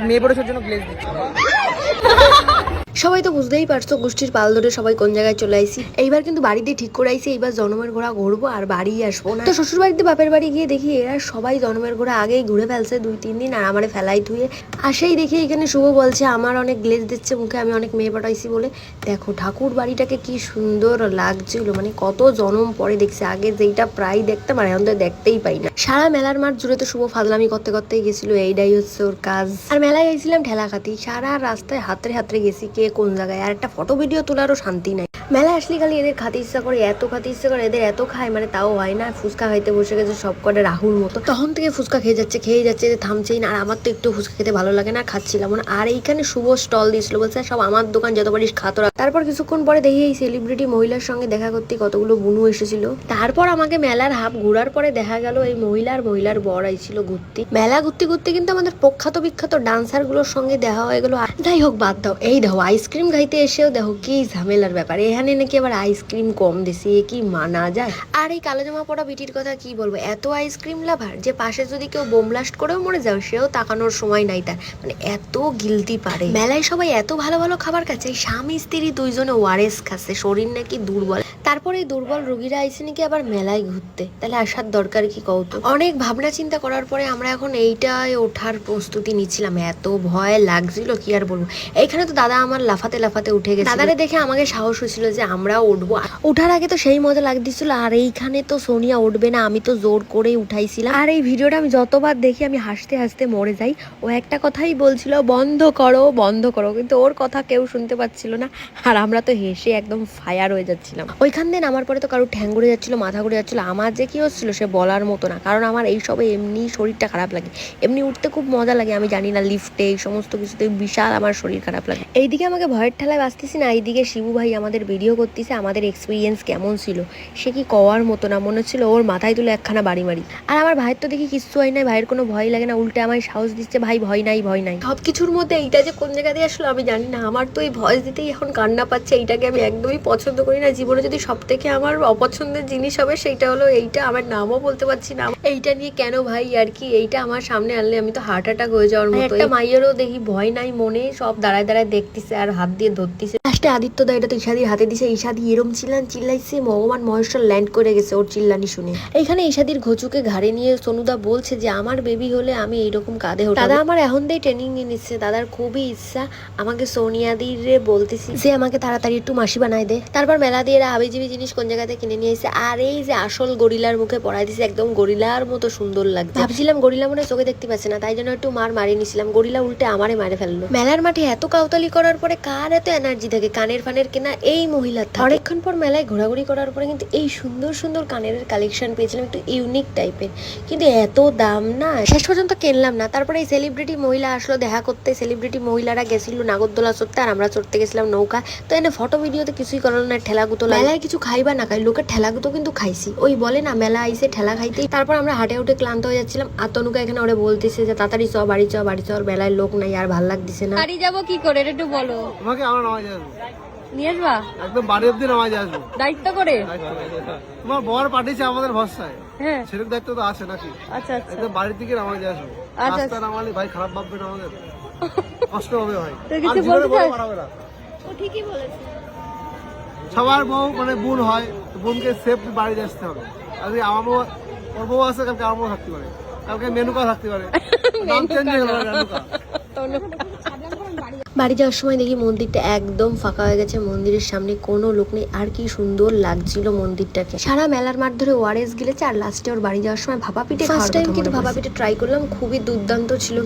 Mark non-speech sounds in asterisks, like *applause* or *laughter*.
মেয়ে পড়েছোর জন্য গ্লেজ দিচ্ছি। *laughs* সবাই তো বুঝতেই পারছ গোষ্ঠীর পাল ধরে সবাই কোন জায়গায় চলে আইসি। এইবার কিন্তু বাড়িতে ঠিক করে আইসি, এইবার জনমের ঘোড়া ঘুরবো আর বাড়ি আসব না। তো শ্বশুর বাড়িতে বাপের বাড়ি গিয়ে দেখি এরা সবাই জনমের ঘোড়া আগেই ঘুরে ফেলছে দুই, তিন দিন আর আমারে ফেলাই ধুয়ে। আসেই দেখি এখানে শুভ বলছে, আমার অনেক গ্লেজ দিচ্ছে, মুখে আমি অনেক মেয়ে পাঠাইছি বলে। দেখো ঠাকুর বাড়িটাকে কি সুন্দর লাগছিল মানে কত জনম পরে দেখছে। আগে যেইটা প্রায় দেখতাম আর এখন তো দেখতেই পাই না। সারা মেলার মাঠ জুড়ে তো শুভ ফাজলামি করতে করতেই গেছিল, এইটাই হচ্ছে ওর কাজ। আর মেলায় গেছিলাম ঠেলা খাতি সারা রাস্তায় হাতরে হাতরে গেছি, কে কোন জায়গায়? আর একটা ফটো ভিডিও তোলারও শান্তি নাই। মেলায় আসলে খালি এদের খাতে ইচ্ছা করে, এত খাতে ইচ্ছা করে, এদের এত খায় মানে তাও হয় না। ফুচকা খাইতে বসে গেছে সব কটা রাহুল মতো। তখন থেকে ফুচকা খেয়ে যাচ্ছে খেয়ে যাচ্ছে যে থামছেই না। আর আমার তো একটু ফুচকা খেতে ভালো লাগে না খাচ্ছিলাম না। আর এইখানে শুভ স্টল দিয়েছিল, বলছে সব আমার দোকান যত পারিস খাতরা তারপর কিছুক্ষণ পরে দেখি এই সেলিব্রিটি মহিলার সঙ্গে দেখা করতে কতগুলো বুনু এসেছিল। তারপর আমাকে মেলার হাফ ঘোরার পরে দেখা গেল এই মহিলার মহিলার বর আইছিল ঘুরতে। মেলা ঘুরতে ঘুরতে কিন্তু আমাদের প্রখ্যাত বিখ্যাত ডান্সারগুলোর সঙ্গে দেখা হয়ে গেলো। যাই হোক, বাদ দাও। এই দেখো আইসক্রিম খাইতে এসেও দেখো, কি ঝামেলার ব্যাপার। এখানে নাকি আবার আইসক্রিম কম দেশে কি মানা যায়? আর এই কালো জামা পড়া বিটির কথা কি বলব? এত আইসক্রিম লাভার যে পাশে যদি কেউ বোম ব্লাস্ট করেও মরে যাও সেও তাকানোর সময় নাই তার। মানে এত গিলতি পারে। মেলায় সবাই এত ভালো ভালো খাবার খাচ্ছে স্বামী স্ত্রী দুইজনে ওয়ারেস খাচ্ছে, শরীর নাকি দুর্বল। তারপরে এই দুর্বল রোগীরা আইসে নাকি আবার মেলায় ঘুরতে? তাহলে আসার দরকার কি কৌতো অনেক ভাবনা চিন্তা করার পরে আমরা এখন এইটায় ওঠার প্রস্তুতি নিচ্ছিলাম। এত ভয় লাগছিল কি আর বলব? এইখানে তো দাদা আমার লাফাতে লাফাতে উঠে গেছে দাদারে দেখে আমাকে সাহস হয়েছিল যে আমরাও উঠবো। উঠার আগে তো সেই মজা লাগতেছিল আর এইখানে তো সোনিয়া উঠবে না আমি তো জোর করেই উঠাইছিলাম। আর এই ভিডিওটা আমি যতবার দেখি আমি হাসতে হাসতে মরে যাই। ও একটা কথাই বলছিল বন্ধ করো বন্ধ করো। কিন্তু ওর কথা কেউ শুনতে পাচ্ছিল না আর আমরা তো হেসে একদম ফায়ার হয়ে যাচ্ছিলাম। ওইখান দিয়ে নামার পরে তো কারও ঠ্যাং ঘুরে যাচ্ছিল, মাথা ঘুরে যাচ্ছিল, আমার যে কী হচ্ছিল সে বলার মতো না। কারণ আমার এই সবে এমনি শরীরটা খারাপ লাগে। এমনি উঠতে খুব মজা লাগে, আমি জানি না লিফটে এই সমস্ত কিছুতে বিশাল আমার শরীর খারাপ লাগে। এইদিকে আমাকে ভয়ের ঠেলায় বাঁচতেছি না, এইদিকে শিবু ভাই আমাদের ভিডিও করতেছে, আমাদের এক্সপিরিয়েন্স কেমন ছিল? সে কি কওয়ার মতো না, মনে হচ্ছিল ওর মাথায় তুলে একখানা বাড়ি মারি। আর আমার ভাইয়ের তো দেখি কিচ্ছু হয় নাই, ভাইয়ের কোনো ভয় লাগে না, উল্টে আমায় সাহস দিচ্ছে, ভাই, ভয় নাই ভয় নাই। সব কিছুর মধ্যে এইটা যে কোন জায়গা দিয়ে আসলো আমি জানি না, আমার তো এই ভয়েস দিতেই এখন কান্না পাচ্ছে, এইটাকে আমি একদমই পছন্দ করি না। জীবনে যদি সব থেকে আমার অপছন্দের জিনিস হবে সেইটা হলো এইটা। আমার নামও বলতে পারছি না। এইটা নিয়ে কেন ভাই আর কি? এইটা আমার সামনে আনলে আমি তো হার্ট অ্যাটাক হয়ে যাওয়ার মতো একটা মাইয়েরও দেখি ভয় নাই মনে সব দাঁড়ায় দাঁড়ায় দেখতেছে আর হাত দিয়ে ধরতেছে। লাস্টে আদিত্য দা এটা তো ঈশাদির হাতে দিছে। ঈশাদি এরম চিল্লান চিল্লাইছে ভগবান মহেশ্বর ল্যান্ড করে গেছে ওর চিল্লানি শুনে। এইখানে ঈশাদির ঘচুকে ঘাড়ে নিয়ে সোনুদা বলছে যে আমার বেবি হলে আমি এইরকম কাঁধে দাদা আমার এখন দিয়ে ট্রেনিং নিয়ে নিচ্ছে। দাদার খুবই ইচ্ছা। আমাকে সোনিয়াদির বলতেছি যে আমাকে তাড়াতাড়ি একটু মাসি বানাই দে। তারপর মেলা দিয়ে এরা আবিজিবি জিনিস কোন জায়গাতে কিনে নিয়ে এসে, আর এই যে আসল গরিলার মুখে পড়াই দিছে, একদম গরিলার মতো সুন্দর লাগছে। ভাবছিলাম গরিলা মনে চোখে দেখতে পাচ্ছে না, তাই জন্য একটু মার মারিয়ে নিছিলাম, গরিলা উল্টে আমারে মারে ফেলল। মেলার মাঠে এত কাউতালি করার পরে কার এত এনার্জি থাকে, কানের ফানের কেনা এই মহিলার। অনেকক্ষণ পর মেলায় ঘোরাঘুরি করার পরে কিন্তু এই সুন্দর সুন্দর কানের কালেকশন পেয়েছিলাম, একটু ইউনিক টাইপের কিন্তু এত দাম না, শেষ পর্যন্ত কিনলাম না। তারপরে এই সেলিব্রিটি মহিলা আসলো, দেখা করতে সেলিব্রিটি মহিলারা গেছিল, নাগরদোলা চড়তে, আর আমরা চড়তে গেছিলাম নৌকা তো এনে ফটো ভিডিওতে কিছুই করল না, ঠেলাগুতো মেলায় কিছু খাইবা না খাই লোকের ঠেলাগুতো কিন্তু খাইছি। ওই বলে না মেলা আইসে ঠেলা খাইতেই তারপর আমরা হাটে উঠে ক্লান্ত হয়ে যাচ্ছিলাম। আর তনুকা এখানে ওরা বলতেছে যে তাড়াতাড়ি চ বাড়ি চ বাড়ি চ বেলায় লোক নাই আর ভালো লাগতেছে না। বাড়ি যাব কি করে? একটু বলো। তোমাকে আমরা নামাজ আসব। নিয়ে আসবা? একদম বাড়ি অব্দি নামাজ আসব। দায়িত্ব করে? তোমার বর পাঠিয়েছে আমাদের ভরসায়। হ্যাঁ। সেরকম দায়িত্ব তো আছে নাকি? আচ্ছা আচ্ছা। একদম বাড়ির দিকে নামাজ আসব। আচ্ছা। রাস্তা নামালে ভাই খারাপ ভাববে না আমাদের। কষ্ট হবে ভাই। *laughs* তো কিছু বলতে ও ঠিকই বলেছে। সবার বউ মানে বোন হয় বোনকে সেফ বাড়ি আসতে হবে। আজকে আমার বউ ওর বউ আছে কালকে আমার বউ থাকতে পারে। কালকে মেনুকা থাকতে পারে। *laughs* নাম চেঞ্জ হয়ে গেল মেনুকা। *laughs* বাড়ি যাওয়ার সময় দেখি মন্দিরটা একদম ফাঁকা হয়ে গেছে মন্দিরের সামনে কোনো লোক নেই আর কি সুন্দর লাগছিল মন্দিরটাকে। সারা মেলার মাঠ ধরে ওয়ারেস গিলেছে আর লাস্টে ওর বাড়ি যাওয়ার সময় ভাপা পিঠে ফার্স্ট টাইম কিন্তু ভাপা পিঠে ট্রাই করলাম খুবই দুর্দান্ত ছিল